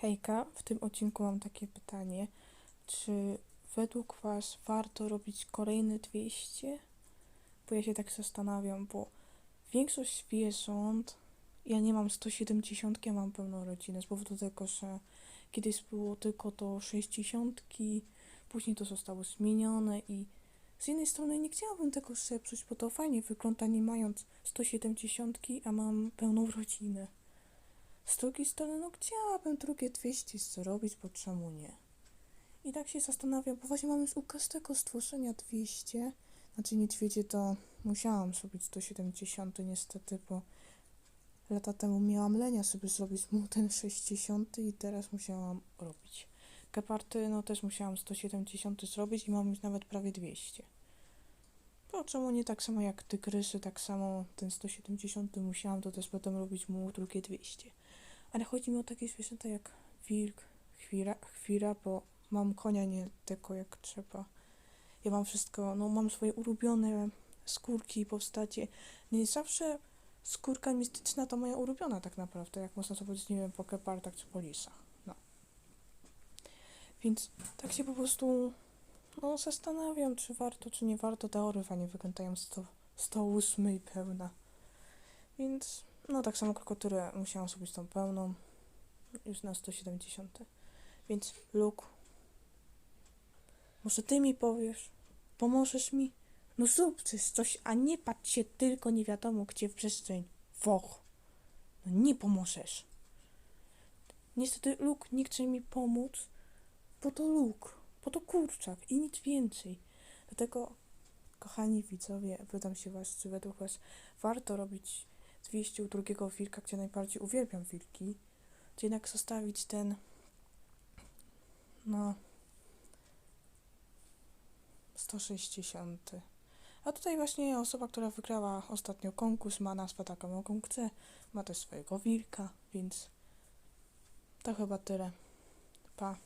Hejka, w tym odcinku mam takie pytanie. Czy według Was warto robić kolejne 200? Bo ja się tak zastanawiam, bo większość zwierząt, ja nie mam 170, ja mam pełną rodzinę, z powodu tego, że kiedyś było tylko to 60, później to zostało zmienione i z jednej strony nie chciałabym tego zepsuć, bo to fajnie wygląda nie mając 170, a mam pełną rodzinę. Z drugiej strony, no chciałabym drugie 200 zrobić, bo czemu nie? I tak się zastanawiam, bo właśnie mam już u każdego stworzenia 200. Znaczy niedźwiedzie to musiałam zrobić 170 niestety, bo lata temu miałam lenia sobie zrobić mu ten 60 i teraz musiałam robić. Geparty, no też musiałam 170 zrobić i mam już nawet prawie 200. Bo czemu nie tak samo jak tygrysy, tak samo ten 170 musiałam, to też potem robić mu drugie 200. Ale chodzi mi o takie zwierzęta jak wilk, chwira, chwira, bo mam konia nie tylko jak trzeba. Ja mam wszystko, no mam swoje ulubione skórki, postacie. Nie zawsze skórka mistyczna to moja ulubiona tak naprawdę, jak można sobie powiedzieć, nie wiem, po gepardach czy po lisach. No. Więc tak się po prostu no zastanawiam, czy warto, czy nie warto. Te orywa nie wyglądają 100, 108 i pełna. Więc no tak samo krokodyle musiałam zrobić tą pełną. Już na 170. Więc Luke, może ty mi powiesz? Pomożesz mi? No zrób coś, a nie patrz się tylko nie wiadomo gdzie w przestrzeń. Woch. No nie pomożesz. Niestety Luke nie chce mi pomóc, bo to Luke, bo to kurczak i nic więcej. Dlatego, kochani widzowie, pytam się was, czy według was warto robić 200 u drugiego wilka, gdzie najbardziej uwielbiam wilki, czy jednak zostawić ten, no, 160. A tutaj właśnie osoba, która wygrała ostatnio konkurs, ma nazwę taką, jaką chce, ma też swojego wilka, więc to chyba tyle. Pa.